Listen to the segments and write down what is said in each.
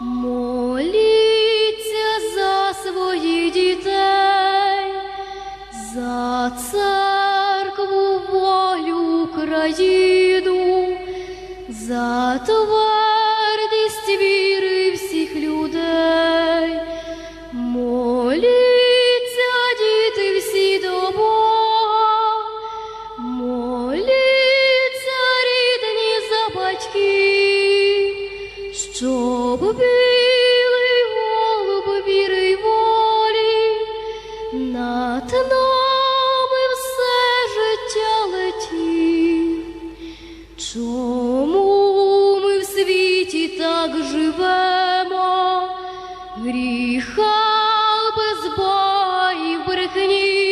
моліться за своїх дітей, за церкву волю Україну, за твердість щоб голуб віри волі над нами все життя летів. Чому ми в світі так живемо? Гріха без брехні.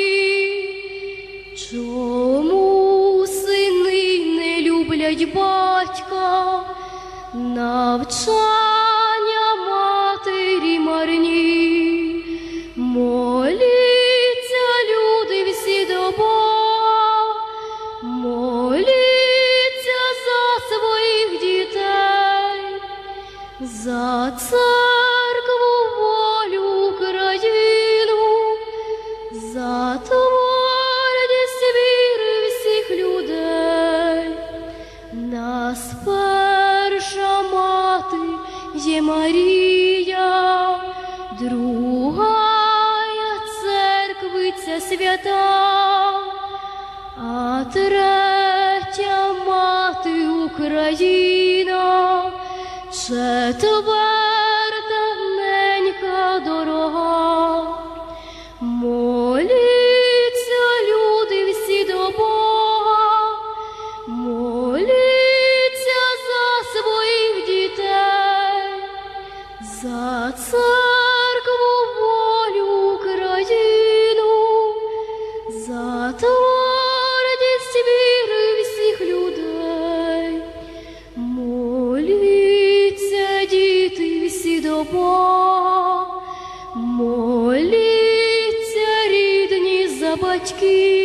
Чому сини не люблять батька, навчання за церкву волю Україну, за твердість віри всіх людей. Нас перша мати є Марія, другая церквиця свята, а третя мати Україна, четверта ненька дорога. Моліться люди всі до Бога, моліться за своїх дітей, за церкву волю Україну, за твердість Бога, моліться, рідні за батьків.